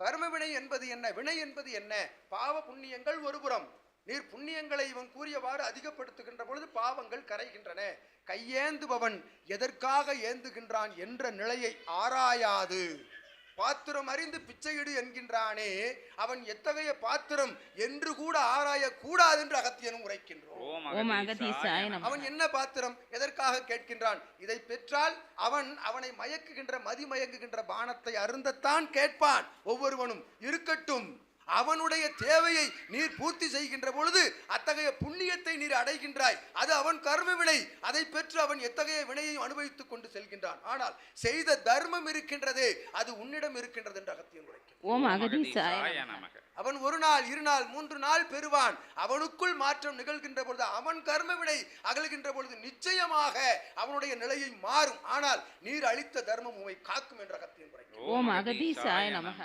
கர்ம வினை என்பது என்ன? வினை என்பது என்ன? பாவ புண்ணியங்கள் ஒருபுறம். நீர் புண்ணியங்களை இவன் கூறியவாறு அதிகப்படுத்துகின்ற பொழுது பாவங்கள் கரைகின்றன. கையேந்துபவன் எதற்காக ஏந்துகின்றான் என்ற நிலையை ஆராயாது. பாத்திரம் அறிந்து பிச்சையிடு என்கின்றானே அவன் எத்தகைய பாத்திரம் என்று கூட ஆராயக் கூடாது என்று அகத்தியனும் உரைக்கின்றோம் அவன் என்ன பாத்திரம் எதற்காக கேட்கின்றான்? இதை பெற்றால் அவன் அவனை மயக்குகின்ற மதிமயங்குகின்ற பானத்தை அருந்தத்தான் கேட்பான். ஒவ்வொருவனும் இருக்கட்டும். அவனுடைய தேவையை நீர் பூர்த்தி செய்கின்ற பொழுது அத்தகைய புண்ணியத்தை நீர் அடைகின்றாய். அது அவன் கர்ம வினை. அதை பெற்று அவன் எத்தகைய வினையையும் அனுபவித்துக் கொண்டு செல்கின்றான். ஆனால் செய்த தர்மம் இருக்கின்றதே அது உன்னிடம் இருக்கின்றது என்று அகத்தியம் நமக. அவன் ஒரு நாள் இரு நாள் மூன்று நாள் பெறுவான். அவனுக்குள் மாற்றம் நிகழ்கின்ற பொழுது அவன் கர்ம வினை அகல்கின்ற பொழுது நிச்சயமாக அவனுடைய நிலையை மாறும். ஆனால் நீர் அளித்த தர்மம் உமை காக்கும் என்ற அகத்தியம் உரைக்கும்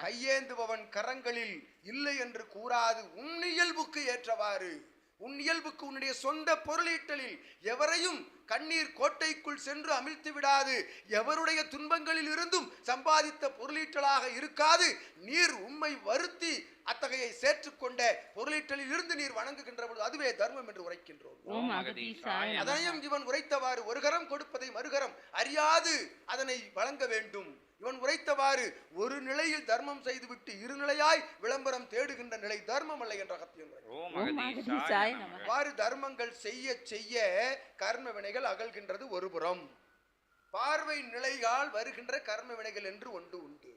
கையேந்துபவன் கரங்களில் இல்லை என்று கூறாது. உன் இயல்புக்கு ஏற்றவாறு. உன் இயல்புக்கு உன்னுடைய சொந்த பொருளீட்டலில் எவரையும் கண்ணீர் கோட்டைக்குள் சென்று அமிழ்த்து விடாது. எவருடைய துன்பங்களில் இருந்தும் சம்பாதித்த பொருளீட்டலாக இருக்காது. நீர் உம்மை வருத்தி அத்தகையை சேற்றுக்கொண்ட பொருளீட்டலில் இருந்து நீர் வணங்குகின்ற பொழுது அதுவே தர்மம் என்று உரைக்கின்றோம். அதனையும் இவன் உரைத்தவாறு ஒரு கரம் கொடுப்பதை மறுகரம் அறியாது. அதனை வழங்க வேண்டும். இவன் உரைத்தவாறு ஒரு நிலையில் தர்மம் செய்துவிட்டு இருநிலையாய் விளம்பரம் தேடுகின்ற நிலை தர்மம் அல்ல என்ற அகத்தியம் அவ்வாறு தர்மங்கள் செய்ய செய்ய கர்ம வினைகள் அகல்கின்றது ஒரு புறம் பார்வை நிலையால் வருகின்ற கர்ம வினைகள் என்று ஒன்று உண்டு.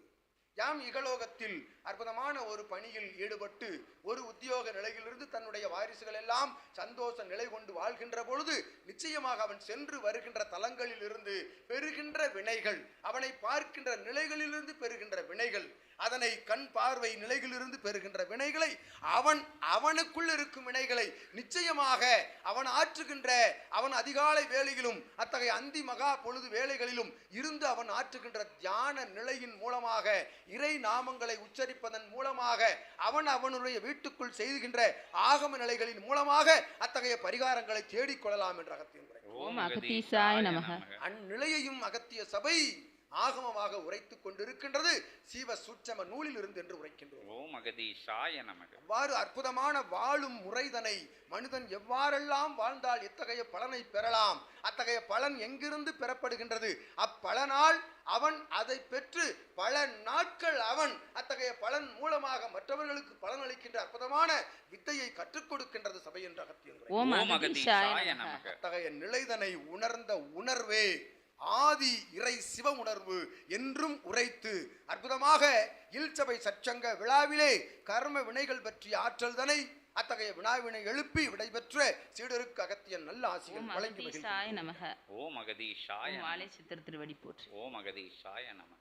யாம் இகலோகத்தில் அற்புதமான ஒரு பணியில் ஈடுபட்டு ஒரு உத்தியோக நிலையிலிருந்து தன்னுடைய வாரிசுகள் எல்லாம் சந்தோஷ நிலை கொண்டு வாழ்கின்ற பொழுது நிச்சயமாக அவன் சென்று வருகின்ற தலங்களில் இருந்து வினைகள் அவனை பார்க்கின்ற நிலைகளிலிருந்து பெறுகின்ற வினைகள் அதனை கண் பார்வை நிலைகளிலிருந்து பெறுகின்ற வினைகளை அவன் அவனுக்குள் இருக்கும் வினைகளை நிச்சயமாக அவன் ஆற்றுகின்ற அவன் அதிகாலை வேளையிலும் அத்தகைய அந்தி மகா பொழுது வேளைகளிலும் இருந்து அவன் ஆற்றுகின்ற தியான நிலையின் மூலமாக இறை நாமங்களை உச்சரிப்பதன் மூலமாக அவன் அவனுடைய வீட்டுக்குள் செய்துகின்ற ஆகம நிலைகளின் மூலமாக அத்தகைய பரிகாரங்களை தேடிக்கொள்ளலாம் என்ற நமக. அந்நிலையையும் அகத்திய சபை ஆகமமாக உரைத்துக் கொண்டிருக்கின்றது. சீவ சூட்சம நூலில் இருந்து என்று உரைக்கின்றோம். ஓம் அகதீசாய நமக. அவ்வாறு அற்புதமான வாழும் முறைதனை மனிதன் எவ்வாறெல்லாம் வாழ்ந்தால் எத்தகைய பலனை பெறலாம்? அத்தகைய பலன் எங்கிருந்து பெறப்படுகின்றது? அப்பலனால் அவன் அதை பெற்று பல நாட்கள் அவன் அத்தகைய பலன் மூலமாக மற்றவர்களுக்கு பலன் அளிக்கின்ற அற்புதமான வித்தையை கற்றுக் கொடுக்கின்றது சபை என்ற நமக. அத்தகைய நிலைதனை உணர்ந்த உணர்வே ஆதி இறை சிவ உணர்வு என்றும் உரைத்து அற்புதமாக இல்சபை சச்சங்க விழாவிலே கர்ம வினைகள் பற்றிய ஆற்றல்தனை அத்தகைய வினாவினை எழுப்பி விடைபெற்ற சீடருக்கு அகத்திய நல்ல ஆசிரியர் வழங்கி நமக. வாழை சித்திர திருவடி போற்று. ஓம் அகதீசாய நமக.